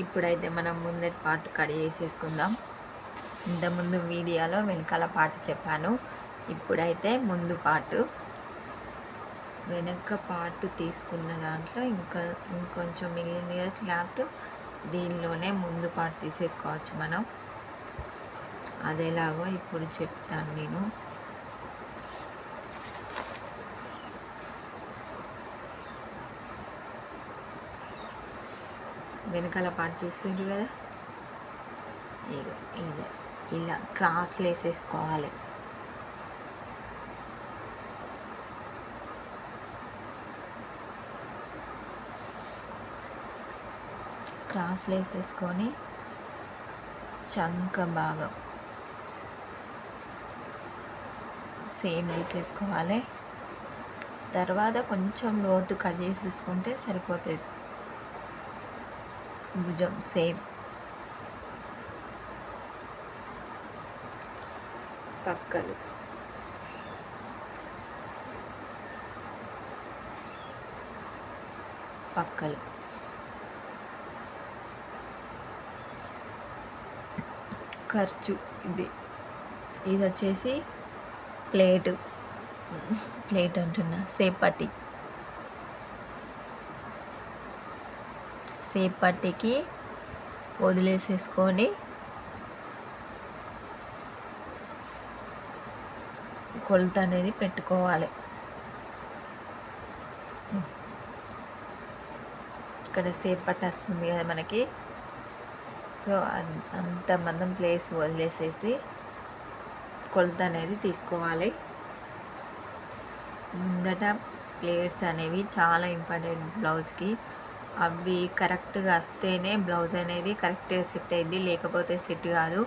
ఇప్పుడైతే మనం ముందటి పార్ట్ కట్ చేసేసుకుందాం. ఇంతకుముందు వీడియోలో వెనకాల పాట చెప్పాను. ఇప్పుడైతే ముందు పాటు. వెనక పార్ట్ తీసుకున్న దాంట్లో ఇంకా ఇంకొంచెం మిగిలింది కదా క్లాత్. దీనిలోనే ముందు పార్ట్ తీసేసుకోవచ్చు మనం. అదేలాగో ఇప్పుడు చెప్తాను నేను. వెనకాల పార్ట్ చూస్తుంది కదా? ఇది ఇది. ఇలా క్రాస్లు వేసేసుకోవాలి క్రాస్లు వేసేసుకొని చంక భాగం సేమ్ తీసేసుకోవాలి. తర్వాత కొంచెం లోతు కట్ చేసేసుకుంటే సరిపోతుంది. భుజం సేమ్. పక్కలు పక్కలు. ఖర్చు ఇది. ఇది వచ్చేసి ప్లేటు. ప్లేట్ అంటున్నా. సేపటి. సేపటికి వదిలేసేసుకొని కొలత అనేది పెట్టుకోవాలి. ఇక్కడ సేపు పట్టేస్తుంది కదా మనకి. సో అంత మందం ప్లేస్ వదిలేసేసి కొలత అనేది తీసుకోవాలి. ముందట ప్లేట్స్ అనేవి చాలా ఇంపార్టెంట్ బ్లౌజ్కి. అవి కరెక్ట్గా వస్తేనే బ్లౌజ్ అనేది కరెక్ట్గా సెట్ అయింది లేకపోతే సెట్ కాదు.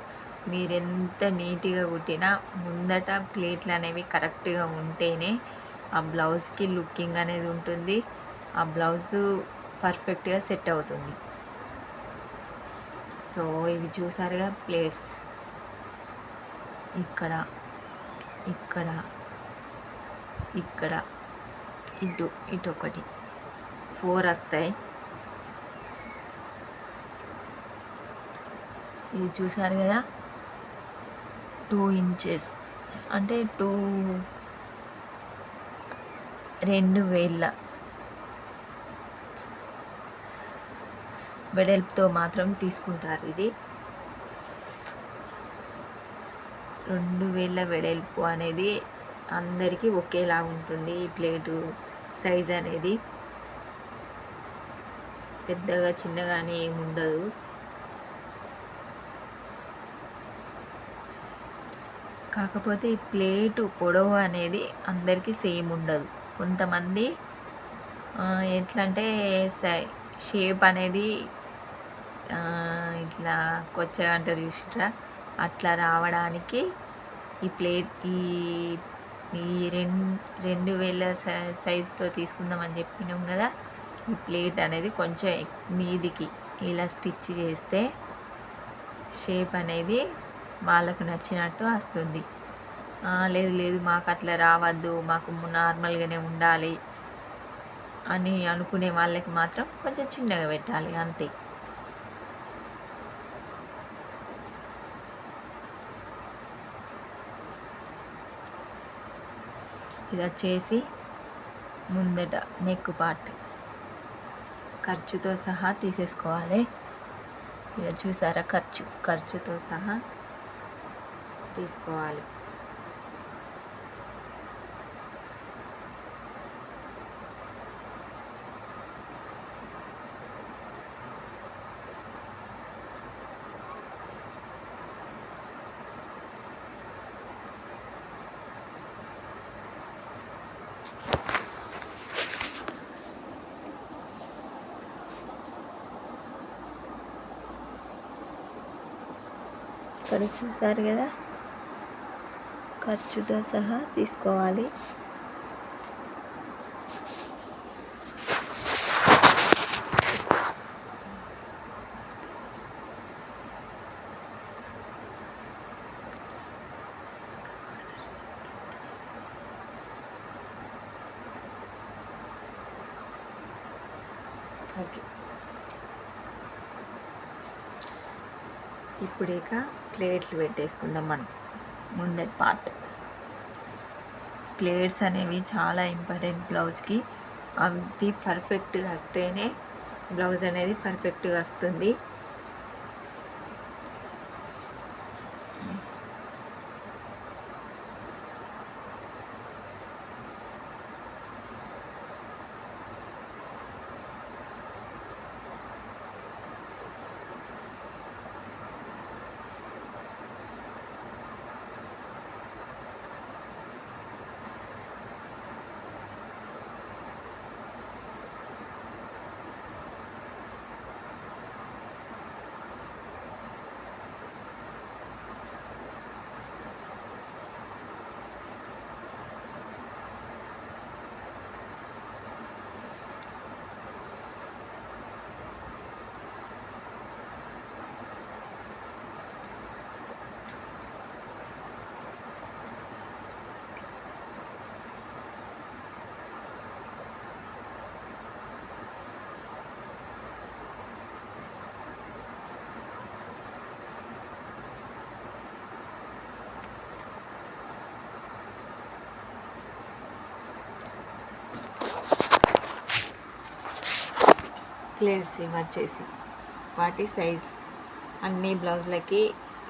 మీరు ఎంత నీట్గా కుట్టినా ముందట ప్లేట్లు అనేవి కరెక్ట్గా ఉంటేనే ఆ బ్లౌజ్కి లుకింగ్ అనేది ఉంటుంది. ఆ బ్లౌజు పర్ఫెక్ట్గా సెట్ అవుతుంది. సో ఇవి చూసారుగా ప్లేట్స్. ఇక్కడ ఇక్కడ ఇక్కడ ఇటు ఇటు ఒకటి. ఫోర్ వస్తాయి. ఇది చూసారు కదా? Two inches. అంటే టూ రెండు వేళ్ళ. వెడల్పుతో మాత్రం తీసుకుంటారు ఇది. రెండు వేల వెడల్పు అనేది అందరికీ ఒకేలా ఉంటుంది ఈ ప్లేటు సైజ్ అనేది. పెద్దగా చిన్నగానే ఏమి ఉండదు కాకపోతే ఈ ప్లేటు పొడవు అనేది అందరికీ సేమ్ ఉండదు. కొంతమంది ఎట్లా అంటే షేప్ అనేది ఇట్లా కొచ్చగా అంటారు చూసిరా అట్లా రావడానికి ఈ ప్లేట్ ఈ ఈ రెండు రెండు వేల సై- సైజుతో తీసుకుందామని చెప్పినాం కదా? ఈ ప్లేట్ అనేది కొంచెం మీదికి ఇలా స్టిచ్ చేస్తే షేప్ అనేది వాళ్ళకు నచ్చినట్టు వస్తుంది. లేదు లేదు మాకు అట్లా రావద్దు మాకు నార్మల్గానే ఉండాలి అని అనుకునే వాళ్ళకి మాత్రం కొంచెం చిన్నగా పెట్టాలి అంతే. ఇది వచ్చేసి ముందట నెక్ పార్ట్ ఖర్చుతో సహా తీసేసుకోవాలి. ఇలా చూసారా ఖర్చు ఖర్చుతో సహా తీసుకోవాలి ఇక్కడ చూసారు కదా ఖర్చుతో సహా తీసుకోవాలి. ఓకే. ఇప్పుడు ఇక ప్లేట్లు పెట్టేసుకుందాం మనం. ముందటి పార్ట్. ప్లేట్స్ అనేవి చాలా ఇంపార్టెంట్ బ్లౌజ్కి. అవి పర్ఫెక్ట్గా వస్తేనే బ్లౌజ్ అనేది పర్ఫెక్ట్గా వస్తుంది. ప్లేట్స్ ఇవి వచ్చేసి వాటి సైజ్ అన్ని బ్లౌజ్లకి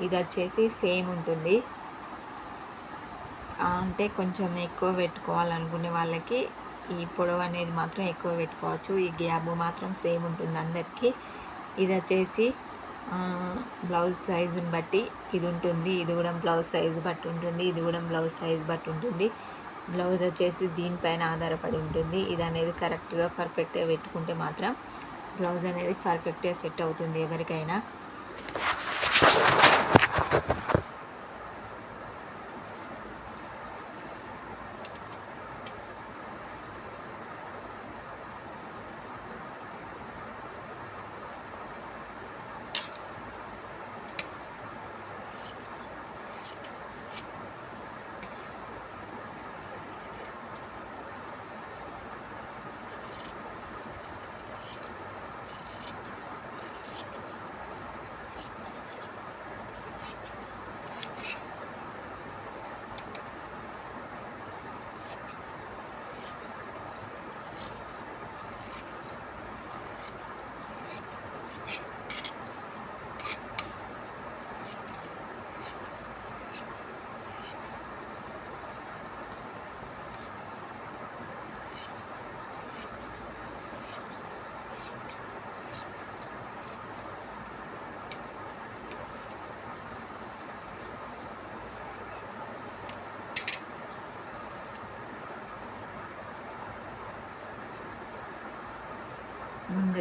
ఇది వచ్చేసి సేమ్ ఉంటుంది. అంటే కొంచెం ఎక్కువ పెట్టుకోవాలనుకునే వాళ్ళకి ఈ పొడవు అనేది మాత్రం ఎక్కువ పెట్టుకోవచ్చు. ఈ గ్యాబ్ మాత్రం సేమ్ ఉంటుంది అందరికీ. ఇది వచ్చేసి బ్లౌజ్ సైజుని బట్టి ఇది ఉంటుంది. ఇది కూడా బ్లౌజ్ సైజు బట్టి ఉంటుంది. ఇది కూడా బ్లౌజ్ సైజు బట్టి ఉంటుంది. బ్లౌజ్ వచ్చేసి దీనిపైన ఆధారపడి ఉంటుంది. ఇది అనేది కరెక్ట్గా పర్ఫెక్ట్గా పెట్టుకుంటే మాత్రం బ్లౌజ్ అనేది పర్ఫెక్ట్గా సెట్ అవుతుంది ఎవరికైనా.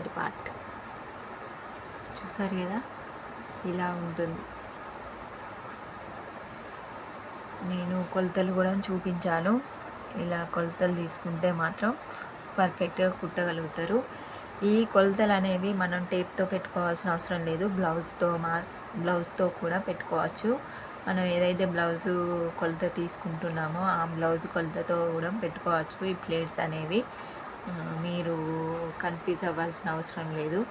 ముందటి పార్ట్. చూసారు కదా? ఇలా ఉంటుంది. నేను కొలతలు కూడా చూపించాను. ఇలా కొలతలు తీసుకుంటే మాత్రం పర్ఫెక్ట్గా కుట్టగలుగుతారు. ఈ కొలతలు అనేవి మనం టేప్తో పెట్టుకోవాల్సిన అవసరం లేదు. బ్లౌజ్తో మా బ్లౌజ్తో కూడా పెట్టుకోవచ్చు. మనం ఏదైతే బ్లౌజ్ కొలత తీసుకుంటున్నామో ఆ బ్లౌజ్ కొలతతో కూడా పెట్టుకోవచ్చు. ఈ ప్లేట్స్ అనేవి మీరు కన్ఫ్యూజ్ అవ్వాల్సిన అవసరం లేదు.